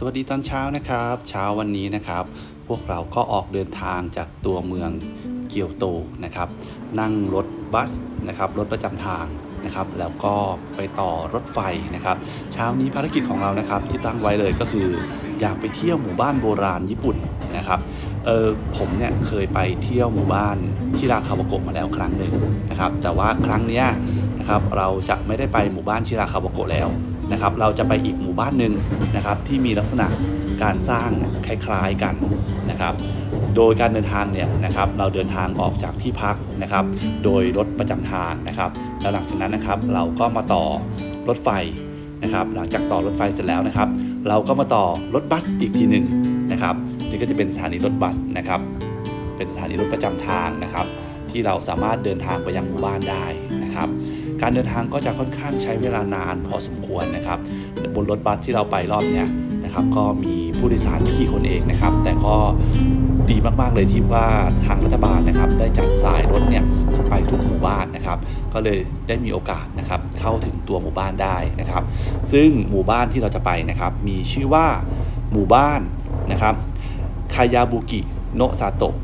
สวัสดีตอนเช้านะครับ เช้าวันนี้นะครับ พวกเราก็ออกเดินทางจากตัวเมืองเกียวโตนะครับ นั่งรถบัสนะครับรถประจำทางนะครับ แล้วก็ไปต่อรถไฟนะครับ เช้านี้ภารกิจของเรานะครับ ที่ตั้งไว้เลยก็คือ อยากไปเที่ยวหมู่บ้านโบราณญี่ปุ่นนะครับเออผมเนี่ยเคยไปเที่ยวหมู่บ้านชิราคาวโกะมาแล้วครั้งหนึ่งนะครับ แต่ว่าครั้งเนี้ยนะครับเราจะไม่ได้ไปหมู่บ้านชิราคาวโกะแล้ว นะครับเราจะไปอีกหมู่บ้านหนึ่งนะครับที่มีลักษณะการสร้างคล้ายๆกันนะครับ โดยการเดินทางเนี่ยนะครับเราเดินทางออกจากที่พักนะครับ โดยรถประจำทางนะครับแล้วหลังจากนั้นนะครับเราก็มาต่อรถไฟนะครับ หลังจากต่อรถไฟเสร็จแล้วนะครับ เราก็มาต่อรถบัสอีกทีหนึ่งนะครับนี่ก็จะเป็นสถานีรถบัสนะครับ เป็นสถานีรถประจำทางนะครับ ที่เราสามารถเดินทางไปยังหมู่บ้านได้นะครับ การเดินทางก็จะค่อนข้างใช้เวลานานพอสมควรนะครับบนรถบัสที่เราไปรอบเนี้ยนะครับก็มีผู้โดยสารที่ขี่คนเองนะครับ แต่ก็ดีมากๆเลยที่ว่าทางรัฐบาลนะครับ ได้จัดสายรถเนี่ยไปทุกหมู่บ้านนะครับ ก็เลยได้มีโอกาสนะครับเข้าถึงตัวหมู่บ้านได้นะครับ ซึ่งหมู่บ้านที่เราจะไปนะครับ มีชื่อว่าหมู่บ้านนะครับคายาบุกิโนซาโตะ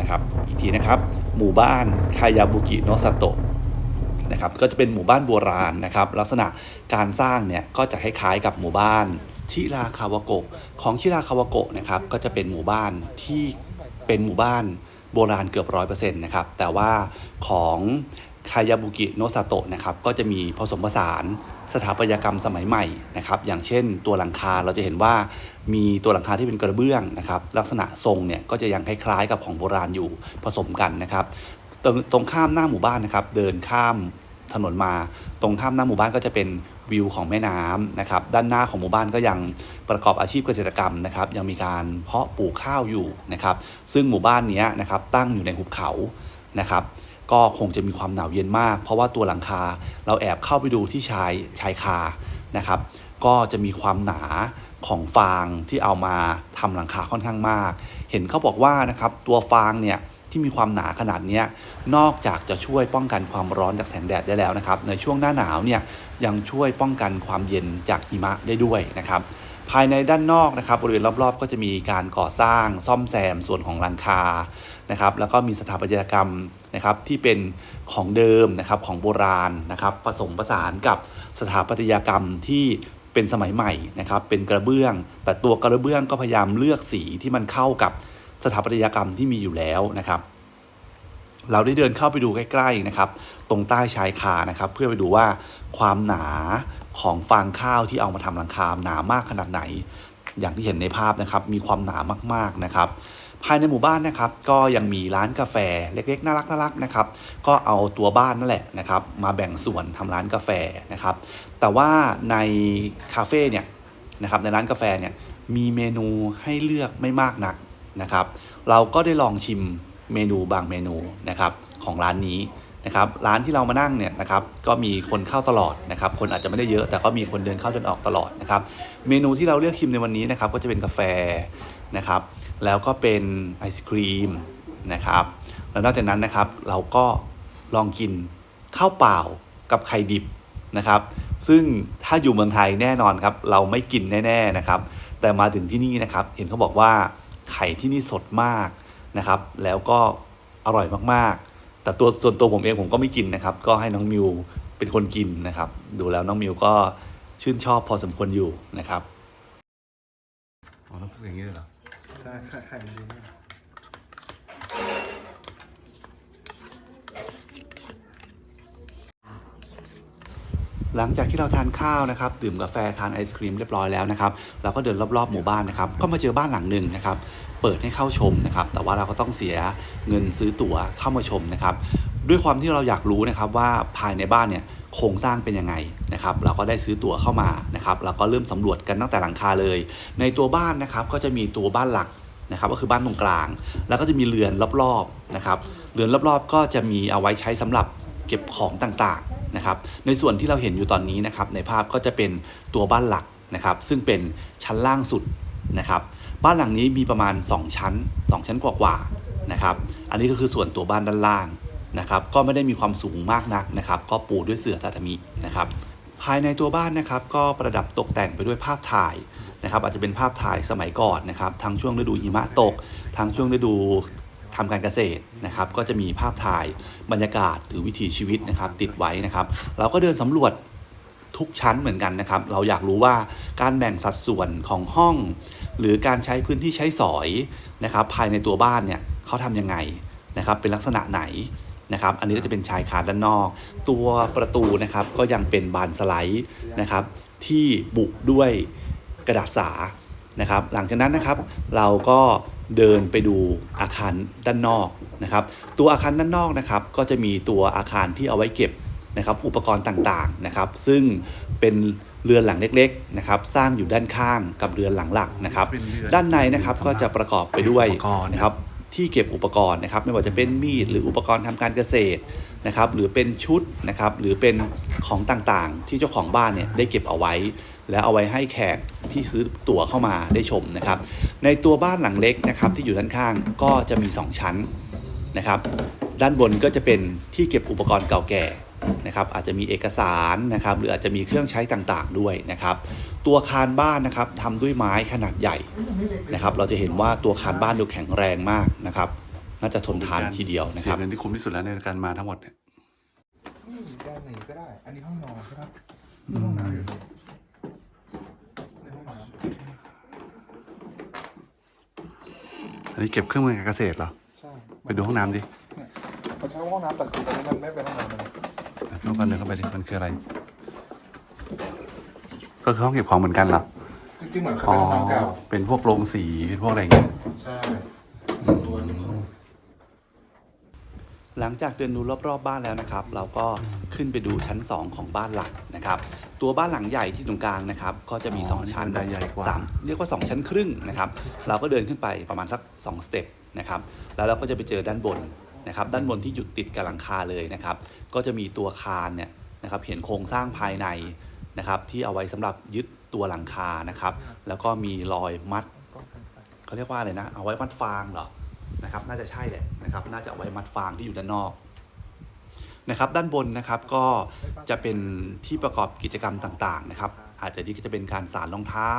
นะครับอีกทีนะครับ หมู่บ้านคายาบุกิโนซาโตะ นะครับก็จะเป็นหมู่บ้านโบราณนะครับลักษณะการสร้างเนี่ยก็จะคล้ายๆกับหมู่บ้านชิราคาวโกะของชิราคาวโกะนะครับก็จะเป็นหมู่บ้านที่เป็นหมู่บ้านโบราณเกือบร้อยเปอร์เซ็นต์นะครับแต่ว่าของคายาบุกิโนซาโตะนะครับก็จะมีผสมผสานสถาปัตยกรรมสมัยใหม่นะครับอย่างเช่นตัวหลังคาเราจะเห็นว่ามีตัวหลังคาที่เป็นกระเบื้องนะครับลักษณะทรงเนี่ยก็จะยังคล้ายๆกับของโบราณอยู่ผสมกันนะครับ ตรงตรงข้ามหน้าหมู่บ้านนะครับ เดินข้ามถนนมา ตรงข้ามหน้าหมู่บ้านก็จะเป็นวิวของแม่น้ำนะครับ ด้านหน้าของหมู่บ้านก็ยังประกอบอาชีพเกษตรกรรมนะครับ ยังมีการเพาะปลูกข้าวอยู่นะครับ ซึ่งหมู่บ้านนี้นะครับตั้งอยู่ในหุบเขานะครับก็คงจะมีความหนาวเย็นมาก เพราะว่าตัวหลังคาเราแอบเข้าไปดูที่ชายชายคานะครับ ก็จะมีความหนาของฟางที่เอามาทำหลังคาค่อนข้างมาก เห็นเขาบอกว่านะครับตัวฟางเนี่ย ที่มีความหนาขนาดนี้นอกจากจะช่วยป้องกันความร้อนจากแสงแดดได้แล้วนะครับ ในช่วงหน้าหนาวเนี่ยยังช่วยป้องกันความเย็นจากหิมะได้ด้วยนะครับภายในด้านนอกนะครับบริเวณรอบๆ ก็จะมีการก่อสร้างซ่อมแซมส่วนของหลังคานะครับแล้วก็มีสถาปัตยกรรมนะครับที่เป็นของเดิมนะครับของโบราณนะครับผสมผสานกับสถาปัตยกรรมที่เป็นสมัยใหม่นะครับเป็นกระเบื้อง แต่ตัวกระเบื้องก็พยายามเลือกสีที่มันเข้ากับ สถาปัตยกรรมที่มีอยู่แล้วนะครับ เราได้เดินเข้าไปดูใกล้ๆนะครับ ตรงใต้ชายคานะครับ เพื่อไปดูว่าความหนาของฟางข้าวที่เอามาทำหลังคาหนามากขนาดไหน อย่างที่เห็นในภาพนะครับ มีความหนามากๆนะครับ ภายในหมู่บ้านนะครับ ก็ยังมีร้านกาแฟเล็กๆน่ารักน่ารักๆนะครับ ก็เอาตัวบ้านนั่นแหละนะครับ มาแบ่งส่วนทำร้านกาแฟนะครับ แต่ว่าในคาเฟ่เนี่ยนะครับในร้านกาแฟเนี่ยมีเมนูให้เลือกไม่มากนัก นะครับ เราก็ได้ลองชิมเมนูบางเมนูนะครับของร้านนี้นะครับร้านที่เรามานั่งเนี่ยนะครับก็มีคนเข้าตลอดนะครับคนอาจจะไม่ได้เยอะแต่ก็มีคนเดินเข้าเดินออกตลอดนะครับเมนูที่เราเลือกชิมในวันนี้นะครับก็จะเป็นกาแฟนะครับแล้วก็เป็นไอศครีมนะครับแล้วนอกจากนั้นนะครับเราก็ลองกินข้าวเปล่ากับไข่ดิบนะครับ ซึ่งถ้าอยู่เมืองไทยแน่นอนครับเราไม่กินแน่ ๆนะครับ แต่มาถึงที่นี่นะครับเห็นเขาบอกว่า ไข่ที่นี่สดมากนะครับ แล้วก็อร่อยมากๆ แต่ตัวส่วนตัวผมเองผมก็ไม่กินนะครับ ก็ให้น้องมิวเป็นคนกินนะครับ ดูแล้วน้องมิวก็ชื่นชอบพอสมควรอยู่นะครับอ๋อต้องพูดอย่างนี้เลยเหรอใช่ไข่ไข่มันดีมากหลังจากที่เราทานข้าวนะครับดื่มกาแฟทานไอศครีมเรียบร้อยแล้วนะครับเราก็เดินรอบๆหมู่บ้านนะครับก็มาเจอบ้านหลังหนึ่งนะครับ เปิดให้เข้าชมนะครับ แต่ว่าเราก็ต้องเสียเงินซื้อตั๋วเข้ามาชมนะครับ ด้วยความที่เราอยากรู้นะครับว่าภายในบ้านเนี่ยโครงสร้างเป็นยังไงนะครับ เราก็ได้ซื้อตั๋วเข้ามานะครับ เราก็เริ่มสำรวจกันตั้งแต่หลังคาเลย ในตัวบ้านนะครับก็จะมีตัวบ้านหลักนะครับ ก็คือบ้านตรงกลาง แล้วก็จะมีเรือนรอบๆนะครับ เรือนรอบๆ ก็จะมีเอาไว้ใช้สำหรับเก็บของต่างๆนะครับ ในส่วนที่เราเห็นอยู่ตอนนี้นะครับ ในภาพก็จะเป็นตัวบ้านหลักนะครับ ซึ่งเป็นชั้นล่างสุดนะครับ บ้านหลังนี้มีประมาณ 2 ชั้น 2 ชั้นกว่าๆนะครับ อันนี้ก็คือส่วนตัวบ้านด้านล่างนะครับ ก็ไม่ได้มีความสูงมากนักนะครับ ก็ปูด้วยเสื่อทาทามินะครับ ภายในตัวบ้านนะครับก็ประดับตกแต่งไปด้วยภาพถ่ายนะครับ อาจจะเป็นภาพถ่ายสมัยก่อนนะครับทั้งช่วงฤดูหิมะตกทั้งช่วงฤดูทำการเกษตรนะครับ ก็จะมีภาพถ่ายบรรยากาศหรือวิถีชีวิตนะครับ ติดไว้นะครับ เราก็เดินสำรวจ ทุกชั้นเหมือนกันนะครับ เราอยากรู้ว่าการแบ่งสัดส่วนของห้อง หรือการใช้พื้นที่ใช้สอยนะครับ ภายในตัวบ้านเนี่ยเขาทำยังไงนะครับ เป็นลักษณะไหนนะครับ อันนี้ก็จะเป็นชายคาด้านนอก ตัวประตูนะครับก็ยังเป็นบานสไลด์นะครับ ที่บุด้วยกระดาษสานะครับ หลังจากนั้นนะครับ เราก็เดินไปดูอาคารด้านนอกนะครับ ตัวอาคารด้านนอกนะครับ ก็จะมีตัวอาคารที่เอาไว้เก็บ นะครับอุปกรณ์ต่างๆนะครับ ซึ่งเป็นเรือนหลังเล็กๆนะครับสร้างอยู่ด้านข้างกับเรือนหลังหลักนะครับเป็นเรือนด้านในนะครับก็จะประกอบไปด้วยอุปกรณ์นะครับที่เก็บอุปกรณ์นะครับ ไม่ว่าจะเป็นมีดหรืออุปกรณ์ทำการเกษตรนะครับ หรือเป็นชุดนะครับหรือเป็นของต่างๆ ที่เจ้าของบ้านเนี่ยได้เก็บเอาไว้ แล้วเอาไว้ให้แขกที่ซื้อตั๋วเข้ามาได้ชมนะครับ ในตัวบ้านหลังเล็กนะครับ ที่อยู่ด้านข้างก็จะมี 2 ชั้นนะครับ ด้านบนก็จะเป็นที่เก็บอุปกรณ์เก่าแก่ นะครับอาจจะมีเอกสารนะครับหรืออาจจะมีเครื่องใช้ต่างๆด้วยนะครับ ตัวคานบ้านนะครับทำด้วยไม้ขนาดใหญ่นะครับเราจะเห็นว่าตัวคานบ้านดูแข็งแรงมากนะครับ น่าจะทนทานทีเดียวนะคเสีรัยบเงินที่คุ้มที่สุดแล้วในการมาทั้งหมดเนี่ยนี่ด้านไหนก็ได้ อันนี้ห้องนอนใช่ปะนี่ห้องน้ำอยู่ตรงในห้องน้อันนี้เก็บเครื่องมือการเกษตรเหรอำใช่ ไปดูห้องน้ำดิเนี่ยเขาใช้ห้องน้ำแต่คือตอนนี้มันไม่เป็นห้องน้ำเลย เข้ากันเลยเข้าไปดิมันคืออะไร ก็คือห้องเก็บของเหมือนกันเหรอจริงๆเหมือนเคยอ๋อเป็นห้องน้ำเก่าเป็นพวกโรงสีเป็นพวกอะไรอย่างเงี้ย ใช่หลังจากเดินดูรอบๆบ้านแล้วนะครับ เราก็ขึ้นไปดูชั้น 2 ของบ้านหลักนะครับ ตัวบ้านหลังใหญ่ที่ตรงกลางนะครับ ก็จะมี อ๋อ2 ชั้นบันไดใหญ่กว่า สามเรียกว่า 2 ชั้นครึ่งนะครับ เราก็เดินขึ้นไปประมาณสัก2สเต็ปนะครับ แล้วเราก็จะไปเจอด้านบนนะครับ ด้านบนที่อยู่ติดกับหลังคาเลยนะครับ ก็จะมีตัวคานเนี่ยนะครับเห็นโครงสร้างภายในนะครับที่เอาไว้สำหรับยึดตัวหลังคานะครับ แล้วก็มีรอยมัดเขาเรียกว่าอะไรนะ เอาไว้มัดฟางเหรอนะครับน่าจะใช่แหละนะครับน่าจะเอาไว้มัดฟางที่อยู่ด้านนอกนะครับด้านบนนะครับก็จะเป็นที่ประกอบกิจกรรมต่างๆนะครับ อาจจะที่จะเป็นการสานรองเท้า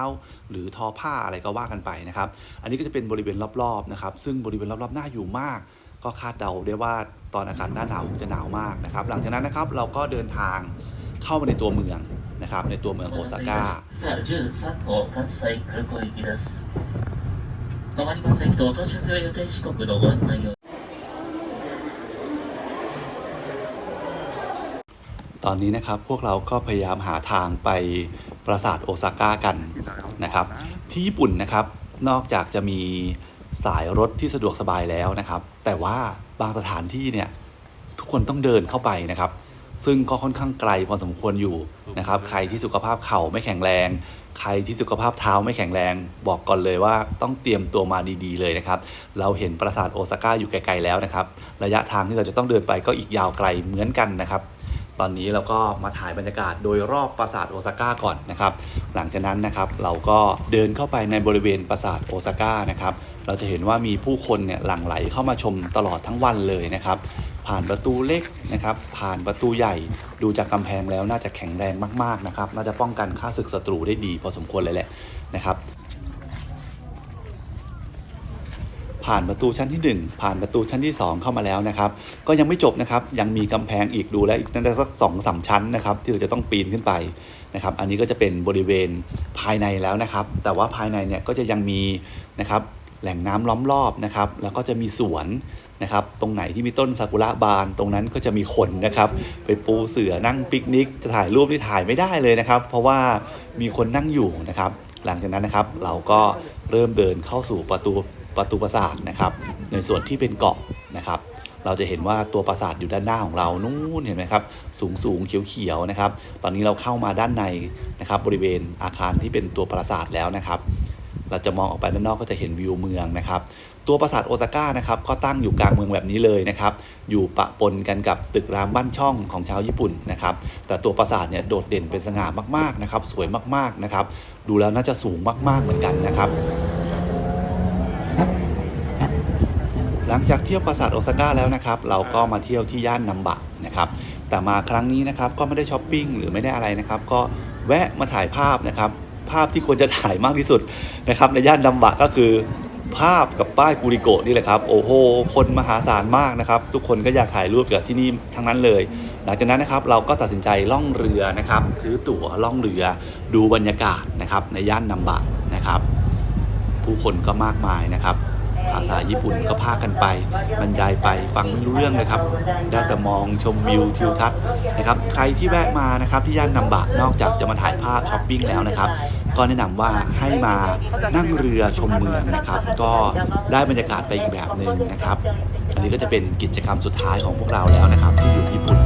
หรือทอผ้าอะไรก็ว่ากันไปนะครับ อันนี้ก็จะเป็นบริเวณรอบๆนะครับ ซึ่งบริเวณรอบๆน่าอยู่มาก ก็คาดเดาได้ว่าตอนอากาศหน้าหนาวจะหนาวมากนะครับ หลังจากนั้นนะครับเราก็เดินทางเข้ามาในตัวเมืองนะครับ ในตัวเมืองโอซาก้าตอนนี้นะครับพวกเราก็พยายามหาทางไปปราสาทโอซาก้ากันนะครับ ที่ญี่ปุ่นนะครับ นอกจากจะมี สายรถที่สะดวกสบายแล้วนะครับ แต่ว่าบางสถานที่เนี่ยทุกคนต้องเดินเข้าไปนะครับ ซึ่งก็ค่อนข้างไกลพอสมควรอยู่นะครับ ใครที่สุขภาพเข่าไม่แข็งแรง ใครที่สุขภาพเท้าไม่แข็งแรง บอกก่อนเลยว่าต้องเตรียมตัวมาดีๆเลยนะครับ เราเห็นปราสาทโอซาก้าอยู่ไกลๆแล้วนะครับ ระยะทางที่เราจะต้องเดินไปก็อีกยาวไกลเหมือนกันนะครับตอนนี้เราก็มาถ่ายบรรยากาศโดยรอบปราสาทโอซาก้าก่อนนะครับ หลังจากนั้นนะครับเราก็เดินเข้าไปในบริเวณปราสาทโอซาก้านะครับ เราจะเห็นว่ามีผู้คนเนี่ยหลั่งไหลเข้ามาชมตลอดทั้งวันเลยนะครับ ผ่านประตูเล็กนะครับ ผ่านประตูใหญ่ดูจากกำแพงแล้วน่าจะแข็งแรงมากๆนะครับ น่าจะป้องกันค่าศึกศัตรูได้ดี พอสมควรเลยแหละนะครับ ผ่านประตูชั้นที่ 1 ผ่านประตูชั้นที่ 2 เข้ามาแล้วนะครับ ก็ยังไม่จบนะครับ ยังมีกำแพงอีกดูแล้วอีกน่าจะสักสองสามชั้นนะครับ ที่เราจะต้องปีนขึ้นไปนะครับ อันนี้ก็จะเป็นบริเวณภายในแล้วนะครับ แต่ว่าภายในเนี่ยก็จะยังมีนะครับ แหล่งน้ำล้อมรอบนะครับ แล้วก็จะมีสวนนะครับ ตรงไหนที่มีต้นซากุระบาน ตรงนั้นก็จะมีคนนะครับ ไปปูเสือนั่งปิกนิก จะถ่ายรูปที่ถ่ายไม่ได้เลยนะครับ เพราะว่ามีคนนั่งอยู่นะครับ หลังจากนั้นนะครับ เราก็เริ่มเดินเข้าสู่ประตูประตูปราสาทนะครับ ในส่วนที่เป็นเกาะนะครับ เราจะเห็นว่าตัวปราสาทอยู่ด้านหน้าของเรานู่นเห็นไหมครับ สูงสูงเขียวเขียวนะครับ ตอนนี้เราเข้ามาด้านในนะครับ บริเวณอาคารที่เป็นตัวปราสาทแล้วนะครับ เราจะมองออกไปด้านนอกก็จะเห็นวิวเมืองนะครับ ตัวปราสาทโอซาก้านะครับก็ตั้งอยู่กลางเมืองแบบนี้เลยนะครับ อยู่ปะปนกันกับตึกรามบ้านช่องของชาวญี่ปุ่นนะครับ แต่ตัวปราสาทเนี่ยโดดเด่นเป็นสง่ามากๆนะครับ สวยมากๆนะครับ ดูแล้วน่าจะสูงมากๆเหมือนกันนะครับหลังจากเที่ยวปราสาทโอซาก้าแล้วนะครับ เราก็มาเที่ยวที่ย่านนัมบะนะครับ แต่มาครั้งนี้นะครับก็ไม่ได้ช้อปปิ้งหรือไม่ได้อะไรนะครับ ก็แวะมาถ่ายภาพนะครับ ภาพที่ควรจะถ่ายมากที่สุดนะครับในย่านดัมบะก็คือภาพกับป้ายกูริโกนี่แหละครับ โอ้โห คนมหาศาลมากนะครับ ทุกคนก็อยากถ่ายรูปกับที่นี่ทั้งนั้นเลย หลังจากนั้นนะครับเราก็ตัดสินใจล่องเรือนะครับ ซื้อตั๋วล่องเรือดูบรรยากาศนะครับในย่านนัมบะนะครับ ผู้คนก็มากมายนะครับ ภาษาญี่ปุ่นก็พากันไป บรรยายไปฟังไม่รู้เรื่องเลยครับ ได้แต่มองชมวิวทิวทัศน์นะครับ ใครที่แวะมานะครับที่ย่านนัมบะนอกจากจะมาถ่ายภาพช้อปปิ้งแล้วนะครับ ก็แนะนำว่าให้มานั่งเรือชมเมืองนะครับ ก็ได้บรรยากาศไปอีกแบบหนึ่งนะครับ อันนี้ก็จะเป็นกิจกรรมสุดท้ายของพวกเราแล้วนะครับ ที่อยู่ญี่ปุ่น